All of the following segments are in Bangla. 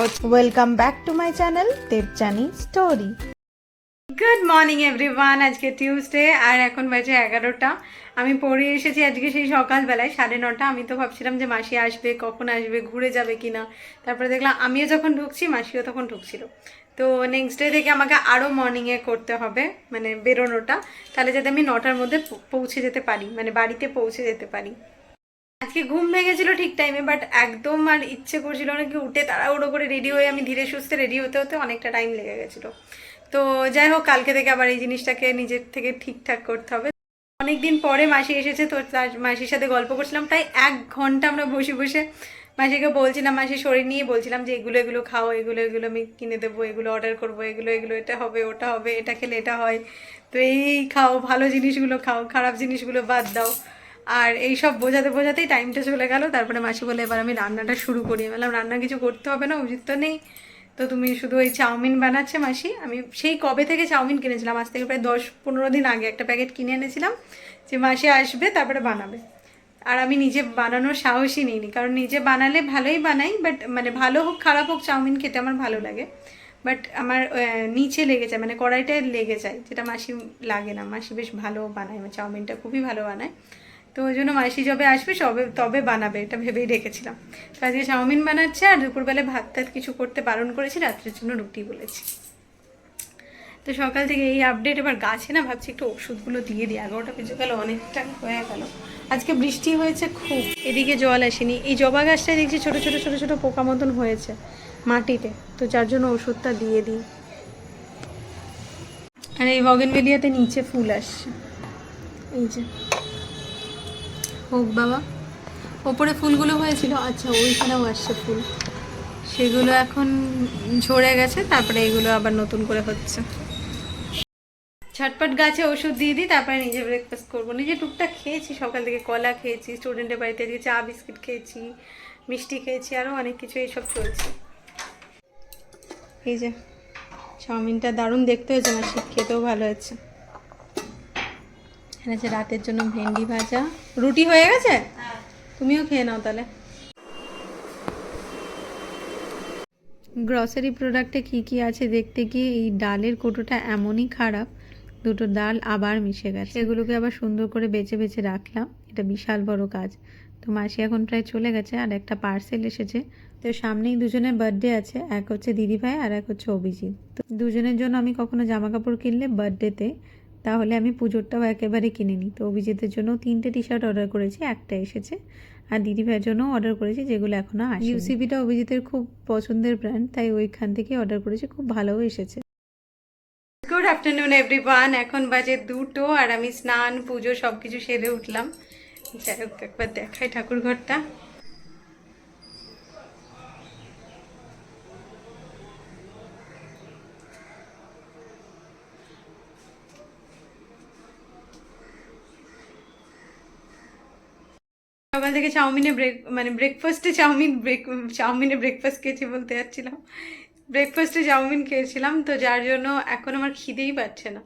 Welcome back to my channel Debjani story good morning everyone আজকে টিউসডে আর এখন বাজে এগারোটা। আমি পড়ে এসেছি আজকে সেই সকালবেলায়, সাড়ে নটা। আমি তো ভাবছিলাম যে মাসি আসবে, কখন আসবে, ঘুরে যাবে কিনা। তারপরে দেখলাম, আমিও যখন ঢুকছি, মাসিও তখন ঢুকছিল। তো নেক্সট ডে থেকে আমাকে আরও মর্নিংয়ে করতে হবে মানে বেরোনোটা। তাহলে যাতে আমি নটার মধ্যে পৌঁছে যেতে পারি মানে বাড়িতে পৌঁছে যেতে পারি। আজকে ঘুম ভেঙেছিল ঠিক টাইমে বাট একদম আর ইচ্ছে করছিল না কি উঠে তাড়াহুড়ো করে রেডি হয়ে আমি ধীরে সুস্থে রেডি হতে হতে অনেকটা টাইম লেগে গেছিল। তো যাই হোক, কালকে থেকে আবার এই জিনিসটাকে নিজের থেকে ঠিকঠাক করতে হবে। অনেকদিন পরে মাসি এসেছে, তো তার মাসির সাথে গল্প করছিলাম। প্রায় এক ঘণ্টা আমরা বসে বসে মাসিকে বলছিলাম মাসির শরীর নিয়ে বলছিলাম যে, এগুলো এগুলো খাও, এগুলো এগুলো আমি কিনে দেবো, এগুলো অর্ডার করব, এগুলো এগুলো, এটা হবে, ওটা হবে, এটা খেলে এটা হয়। তো এই খাও, ভালো জিনিসগুলো খাও, খারাপ জিনিসগুলো বাদ দাও। আর এই সব বোঝাতে বোঝাতেই টাইমটা চলে গেল। তারপরে মাসি বলে, এবার আমি রান্নাটা শুরু করি। বললাম, রান্না কিছু করতে হবে না উচিত তো নেই। তো তুমি শুধু ওই চাউমিন বানাচ্ছে মাসি। আমি সেই কবে থেকে চাউমিন কিনেছিলাম, আজ থেকে প্রায় দশ পনেরো দিন আগে একটা প্যাকেট কিনে এনেছিলাম যে মাসি আসবে, তারপরে বানাবে। আর আমি নিজে বানানোর সাহসই নিইনি, কারণ নিজে বানালে ভালোই বানাই বাট মানে ভালো হোক, খারাপ হোক, চাউমিন খেতে আমার ভালো লাগে। বাট আমার নিচে লেগে যায় মানে কড়াইটায় লেগে যায়, যেটা মাসি লাগে না। মাসি বেশ ভালো বানায় মানে চাউমিনটা খুবই ভালো বানায়। তো ওই জন্য মাসি যবে আসবে, সবে, তবে বানাবে, এটা ভেবেই রেখেছিলাম। তো আজকে চাউমিন বানাচ্ছে আর দুপুরবেলা ভাত টাত কিছু করতে বারণ করেছি, রাত্রের জন্য রুটি বলেছি। তো সকাল থেকে এই আপডেট এবার গাছে না ভাবছি একটু ওষুধগুলো দিয়ে দিই, এগারোটা বেজে গেল, অনেকটা হয়ে গেল। আজকে বৃষ্টি হয়েছে খুব, এদিকে জল আসেনি। এই জবা গাছটায় দেখছি ছোট ছোট ছোট ছোট পোকা মতন হয়েছে মাটিতে। তো যার জন্য ওষুধটা দিয়ে দিই। আর এই বগেনভেলিয়াতে নিচে ফুল আসছে। এই যে। হোক বাবা। ওপরে ফুলগুলো হয়েছিল আচ্ছা ওইখানেও আসছে ফুল। সেগুলো এখন ঝরে গেছে, তারপরে এগুলো আবার নতুন করে হচ্ছে। ছটপট গাছে ওষুধ দিয়ে দিই, তারপরে নিজে ব্রেকফাস্ট করব। নিজে টুকটাক খেয়েছি, সকাল থেকে কলা খেয়েছি স্টুডেন্টের বাড়িতে আজকে চা, বিস্কিট খেয়েছি, মিষ্টি খেয়েছি আরও অনেক কিছু এইসব চলছে। এই যে, চাউমিনটা দারুণ দেখতে হয়েছে, আমার খেতেও ভালো হয়েছে। এখানে আছে রাতের জন্য ভেন্ডি ভাজা। রুটি হয়ে গেছে? তুমিও খেয়ে নাও তাহলে। গ্রসারি প্রোডাক্টে কি কি আছে দেখতে গিয়ে এই ডালের কোটোটা এমনই খারাপ, দুটো ডাল আবার মিশে গেছে। এগুলোকে আবার সুন্দর করে বেছে বেছে রাখলাম, এটা বিশাল বড় কাজ। তো মাসি এখন প্রায় চলে গেছে আর একটা পার্সেল এসেছে। তো সামনেই দুজনের বার্থডে আছে, এক হচ্ছে দিদিভাই আর এক হচ্ছে অভিজিৎ। তো দুজনের জন্য আমি কখনো জামা কাপড় কিনলে বার্থডেতে তাহলে আমি পুজোরটাও একেবারে কিনে নিই। তো অভিজিতের জন্য তিনটে টি শার্ট অর্ডার করেছি, একটা এসেছে। আর দিদি ভাইয়ের জন্য অর্ডার করেছি, যেগুলো এখনও আসে ইউসিবিটা অভিজিতের খুব পছন্দের ব্র্যান্ড তাই ওইখান থেকে অর্ডার করেছি, খুব ভালোও এসেছে। গুড আফটারনুন এভরিওয়ান এখন বাজে দুটো আর আমি স্নান, পুজো সব কিছু সেরে উঠলাম। যাই হোক, একবার দেখাই ঠাকুর ঘরটা সকাল থেকে চাউমিনে ব্রেক মানে ব্রেকফাস্টে চাউমিন ব্রেক চাউমিনে ব্রেকফাস্ট খেয়েছি বলতে যাচ্ছিলাম। ব্রেকফাস্টে চাউমিন খেয়েছিলাম, তো যার জন্য এখন আমার খিদেই পাচ্ছে না।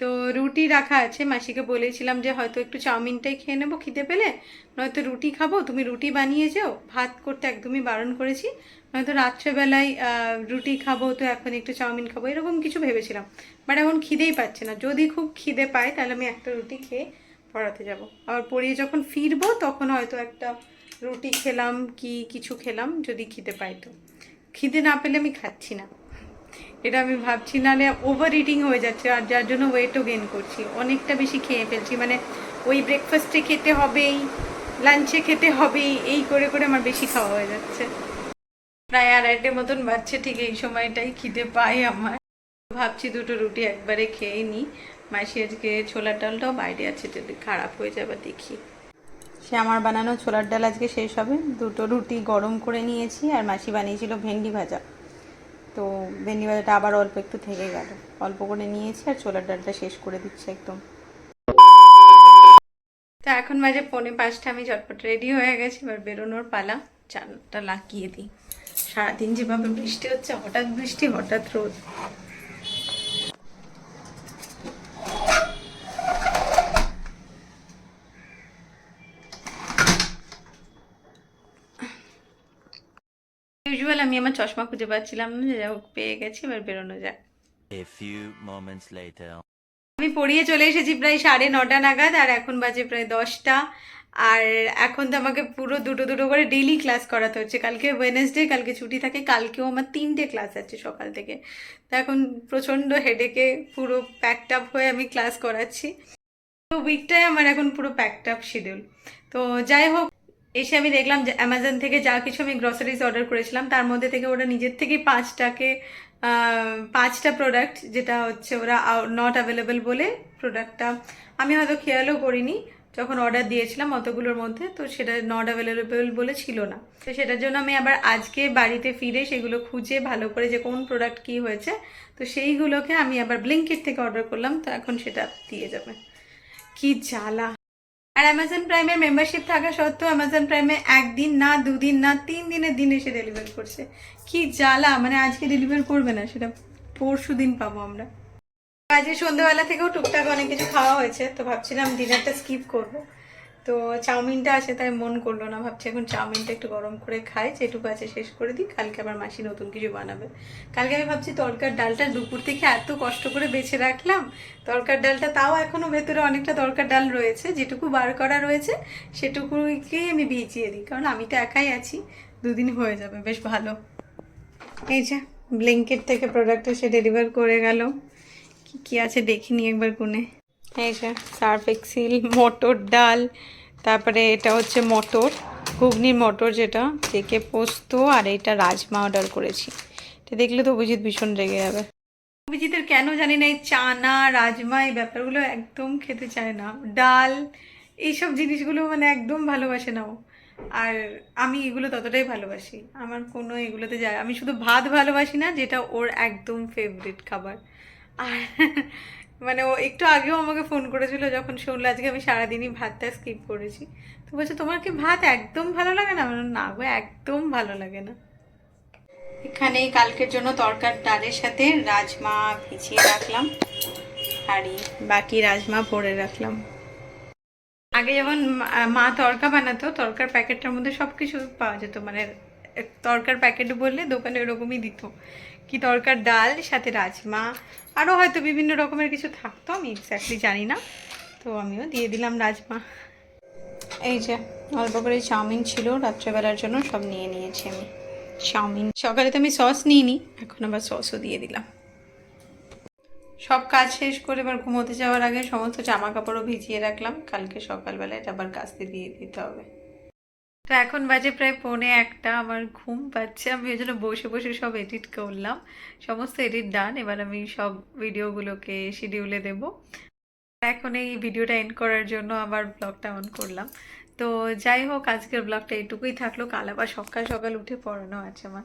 তো রুটি রাখা আছে, মাসিকে বলেছিলাম যে হয়তো একটু চাউমিনটাই খেয়ে নেব খিদে পেলে, নয়তো রুটি খাব, তুমি রুটি বানিয়ে যেও, ভাত করতে একদমই বারণ করেছি, নয়তো রাত্রেবেলায় রুটি খাব, তো এখন একটু চাউমিন খাব, এরকম কিছু ভেবেছিলাম। বাট এখন খিদেই পাচ্ছে না। যদি খুব খিদে পায়, তাহলে আমি একটা রুটি খেয়ে পড়াতে যাব। আবার পড়িয়ে যখন ফিরবো, তখন হয়তো একটা রুটি খেলাম কি কিছু খেলাম, যদি খিদে পাই তো। খিদে না পেলে আমি খাচ্ছি না। এটা আমি ভাবছি নাহলে ওভার ইটিং হয়ে যাচ্ছে আর যার জন্য ওয়েটও গেন করছি। অনেকটা বেশি খেয়ে ফেলছি মানে ওই ব্রেকফাস্টে খেতে হবেই লাঞ্চে খেতে হবেই, এই করে করে আমার বেশি খাওয়া হয়ে যাচ্ছে। প্রায় আড়াইটে মতন বাচ্চা ঠিক এই সময়টাই খিদে পাই আমার। ভাবছি দুটো রুটি একবারে খেয়ে নিই মাসি আজকে ছোলার ডালটাও বাইরে আছে যদি খারাপ হয়ে যাবে দেখি। সে আমার বানানো ছোলার ডাল আজকে শেষ হবে। দুটো রুটি গরম করে নিয়েছি আর মাসি বানিয়েছিল ভেন্ডি ভাজা। তো ভেন্ডি ভাজাটা আবার অল্প একটু থেকে গেল। অল্প করে নিয়েছি আর ছোলার ডালটা শেষ করে দিচ্ছে একদম। তো এখন বাজে পৌনে পাঁচটা আমি ঝটপট রেডি হয়ে গেছি এবার বেরোনোর পালা। চানটা লাগিয়ে দিই। সারাদিন যেভাবে বৃষ্টি হচ্ছে হঠাৎ বৃষ্টি হঠাৎ রোদ। ইউজুয়াল আমি আমি আমার চশমা খুঁজে পাচ্ছিলাম না যাই হোক পেয়ে গেছি এবার বেরোনো যাক। A few moments later. আমি পড়িয়ে চলে এসেছি প্রায় সাড়ে নটা নাগাদ আর এখন বাজে প্রায় দশটা। আর এখন তো আমাকে পুরো দুটো দুটো করে ডেইলি ক্লাস করাতে হচ্ছে। কালকে ওয়েনেসডে কালকে ছুটি থাকে কালকেও আমার তিনটে ক্লাস আছে সকাল থেকে। তো এখন প্রচণ্ড হেডেকে পুরো প্যাকড আপ হয়ে আমি ক্লাস করাচ্ছি। তো উইকটাই আমার এখন পুরো প্যাকড আপ শিডিউল তো যাই হোক এসে আমি দেখলাম যে অ্যামাজন থেকে যা কিছু আমি গ্রসারিজ অর্ডার করেছিলাম, তার মধ্যে থেকে ওরা নিজের থেকেই পাঁচটাকে পাঁচটা প্রোডাক্ট যেটা হচ্ছে ওরা নট অ্যাভেলেবেল বলে প্রোডাক্টটা আমি হয়তো খেয়ালও করিনি, যখন অর্ডার দিয়েছিলাম অতগুলোর মধ্যে, তো সেটা নট অ্যাভেলেবেল বলে ছিল না। তো সেটার জন্য আমি আবার আজকে বাড়িতে ফিরে সেগুলো খুঁজে ভালো করে যে কোন প্রোডাক্ট কি হয়েছে, তো সেইগুলোকে আমি আবার ব্লিঙ্কিট থেকে অর্ডার করলাম, তো এখন সেটা দিয়ে যাবে। কি জ্বালা। আর অ্যামাজন প্রাইমের মেম্বারশিপ থাকা সত্ত্বেও অ্যামাজন প্রাইমে একদিন না, দুদিন না, তিন দিনের দিন এসে ডেলিভার করছে। কি জ্বালা মানে আজকে ডেলিভার করবে না, সেটা পরশু দিন পাবো আমরা। আজকে সন্ধ্যেবেলা থেকেও টুকটাক অনেক কিছু খাওয়া হয়েছে, তো ভাবছিলাম ডিনারটা স্কিপ করব। তো চাউমিনটা আছে, তাই মন করল না, ভাবছি এখন চাউমিনটা একটু গরম করে খাই, যেটুকু আছে শেষ করে দিই, কালকে আবার মাসি নতুন কিছু বানাবে। কালকে আমি ভাবছি তরকার ডালটা দুপুর থেকে এত কষ্ট করে বেছে রাখলাম, তরকার ডালটা তাও এখনও ভেতরে অনেকটা তরকার ডাল রয়েছে, যেটুকু বার করা রয়েছে, সেটুকুকেই আমি ভিজিয়ে দিই, কারণ আমি তো একাই আছি, দুদিন হয়ে যাবে, বেশ ভালো। এই যে, ব্লিঙ্কেট থেকে প্রোডাক্ট এসে ডেলিভার করে গেল, কি কি আছে দেখিনি একবার গুনে। এই যে, সার্ফ এক্সিল, মটর ডাল, তারপরে এটা হচ্ছে মটর, ঘুগনির মটর যেটা থেকে পোস্ত আর এটা রাজমা অর্ডার করেছি। এটা দেখলে তো অভিজিৎ ভীষণ রেগে যাবে। অভিজিতের কেন জানি না এই চানা, রাজমা, এই ব্যাপারগুলো একদম খেতে চায় না। ডাল, এইসব জিনিসগুলো মানে একদম ভালোবাসে না ও। আর আমি এগুলো ততটাই ভালোবাসি। আমার কোনো এগুলোতে যায়, আমি শুধু ভাত ভালোবাসি না, যেটা ওর একদম ফেভারিট খাবার। আর মানে ও একটু আগেও আমাকে ফোন করেছিল যখন শুনলো, আজকে আমি সারাদিনই ভাতটা স্কিপ করেছি। তো বলছে, তোমার কি ভাত একদম ভালো লাগে না? আমি না গো, একদম ভালো লাগে না। এখানে কালকের জন্য তরকার ডালের সাথে রাজমা ভিজিয়ে রাখলাম, আর বাকি রাজমা ভরে রাখলাম। আগে যখন মা তরকা বানাতো, তরকার প্যাকেটটার মধ্যে সব কিছু পাওয়া যেত মানে তরকার প্যাকেট বললে দোকানে ওরকমই দিত। কি তরকার ডাল, সাথে রাজমা আরও হয়তো বিভিন্ন রকমের কিছু থাকতো, আমি এক্স্যাক্টলি জানি না। তো আমিও দিয়ে দিলাম রাজমা। এই যে, অল্প করে চাউমিন ছিল, রাত্রেবেলার জন্য সব নিয়ে নিয়েছি আমি। চাউমিন। সকালে তো আমি সস নিইনি, এখন আবার সসও দিয়ে দিলাম। সব কাজ শেষ করে এবার ঘুমোতে যাওয়ার আগে সমস্ত জামা কাপড়ও ভিজিয়ে রাখলাম। কালকে সকালবেলায় আবার কাস্তে দিয়ে দিতে হবে। তো এখন বাজে প্রায় পৌনে একটা, আমার ঘুম পাচ্ছে। আমি ওই জন্য বসে বসে সব এডিট করলাম। সমস্ত এডিট ডান এবার আমি সব ভিডিওগুলোকে শিডিউলে দেব। এখন এই ভিডিওটা এন্ড করার জন্য আবার ব্লগটা অন করলাম। তো যাই হোক, আজকের ব্লগটা এইটুকুই থাকল। কাল আবার সকাল সকাল উঠে পড়ানো আছে আমার।